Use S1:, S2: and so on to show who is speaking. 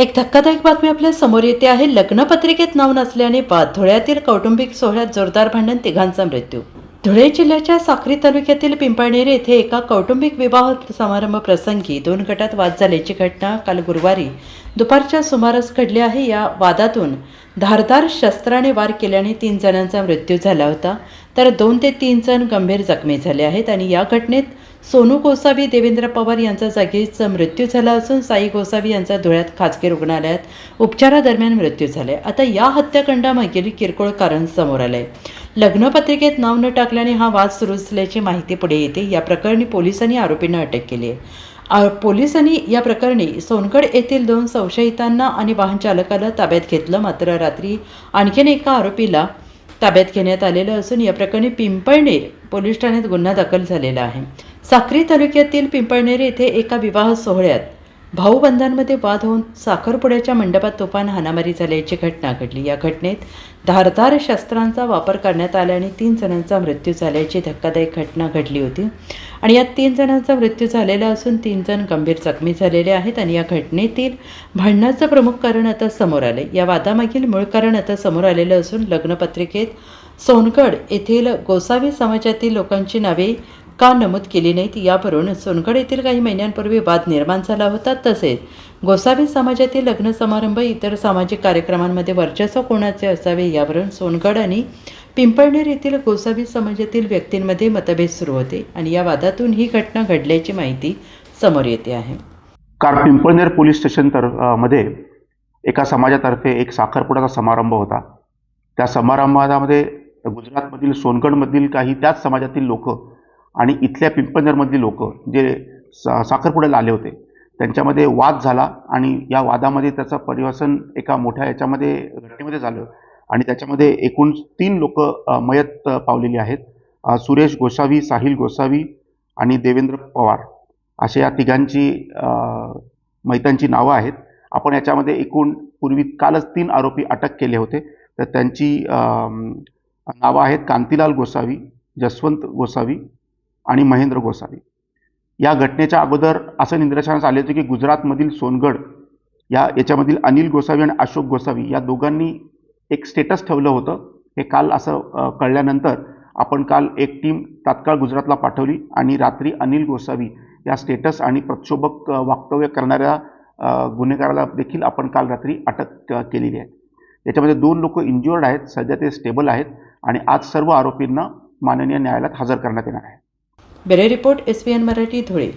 S1: एक धक्कादायक बातमी आपल्यासमोर येते आहे. लग्नपत्रिकेत नाव नसल्याने वाद धुळ्यातील कौटुंबिक सोहळ्यात जोरदार भांडण तिघांचा मृत्यू. धुळे जिल्ह्याच्या साक्री तालुक्यातील पिंपळनेर येथे एका कौटुंबिक विवाह समारंभ प्रसंगी दोन गटात वाद झाल्याची घटना काल गुरुवारी दुपारच्या सुमारास घडली आहे. या वादातून धारदार शस्त्राने वार केल्याने तीन जणांचा मृत्यू झाला होता. तर दोन ते तीन जण गंभीर जखमी झाले आहेत आणि या घटनेत सोनू गोसावी देवेंद्र पवार यांचा जागीच मृत्यू झाला असून साई गोसावी यांचा धुळ्यात खाजगी रुग्णालयात उपचारादरम्यान मृत्यू झाले. आता या हत्याकांडामागील किरकोळ कारण समोर आलंय. लग्नपत्रिकेत नाव न टाकल्याने हा वाद सुरू असल्याची माहिती पुढे येते. या प्रकरणी पोलिसांनी आरोपींना अटक केली आहे. पोलिसांनी या प्रकरणी सोनगड येथील दोन संशयितांना आणि वाहन चालकाला ताब्यात घेतलं. मात्र रात्री आणखीन एका आरोपीला ताब्यात घेण्यात आलेलं असून या प्रकरणी पिंपळनेर पोलीस ठाण्यात गुन्हा दाखल झालेला आहे. साक्री तालुक्यातील पिंपळनेर येथे एका विवाह सोहळ्यात भाऊबंधांमध्ये वाद होऊन साखरपुड्याच्या मंडपात तुफान हाणामारी झाल्याची घटना घडली. या घटनेत धारदार शस्त्रांचा वापर करण्यात आल्याने तीन जणांचा मृत्यू झाल्याची धक्कादायक घटना घडली होती. आणि यात तीन जणांचा मृत्यू झालेला असून तीन जण गंभीर जखमी झालेले आहेत आणि या घटनेतील भांडणाचं प्रमुख कारण आता समोर आले या वादामागील मूळ कारण आता समोर आलेलं असून लग्नपत्रिकेत सोनगड येथील गोसावी समाजातील लोकांची नावे का नमूद केली नाहीत यावरून सोनगड येथील काही महिन्यांपूर्वी वाद निर्माण झाला होता. तसेच गोसावी समाजातील लग्न समारंभ इतर सामाजिक कार्यक्रमांमध्ये वर्चस्व कोणाचे असावे यावरून सोनगड आणि पिंपळनेर येथील गोसावी समाजातील व्यक्तींमध्ये मतभेद सुरू होते आणि या वादातून ही घटना घडल्याची माहिती समोर येते आहे.
S2: कार पिंपळनेर पोलीस स्टेशन तर मध्ये एका समाजातर्फे एक साखरपुड्याचा समारंभ होता. त्या समारंभामध्ये गुजरातमधील सोनगडमधील काही त्याच समाजातील लोक आणि इथल्या पिंपळनेरमधली लोक जे सा साखरपुड्याला आले होते त्यांच्यामध्ये वाद झाला आणि या वादामध्ये त्याचं परिवर्तन एका मोठ्या याच्यामध्ये घटनेमध्ये झालं. आणि त्याच्यामध्ये एकूण तीन लोक मयत पावलेली आहेत. सुरेश गोसावी साहिल गोसावी आणि देवेंद्र पवार. अशा या तिघांची अ, मैतांची नावं आहेत. आपण याच्यामध्ये एकूण पूर्वी कालच तीन आरोपी अटक केले होते. तर त्यांची नावं आहेत कांतीलाल गोसावी जसवंत गोसावी आणि महेंद्र गोसावी. या घटनेच्या अगोदर असं निदर्शनास आले होते की गुजरातमधील सोनगड या याच्यामधील अनिल गोसावी आणि अशोक गोसावी या दोघांनी एक स्टेटस ठेवलं होतं. हे काल असं कळल्यानंतर आपण काल एक टीम तात्काळ गुजरातला पाठवली आणि रात्री अनिल गोसावी या स्टेटस आणि प्रक्षोभक वक्तव्य करणाऱ्या गुन्हेगाराला देखील आपण काल रात्री अटक केलेली आहे. याच्यामध्ये दोन लोक इंज्युअर्ड आहेत सध्या ते स्टेबल आहेत आणि आज सर्व आरोपींना माननीय न्यायालयात हजर करण्यात येणार आहे.
S1: Bureau report S P N Marathi Dhule.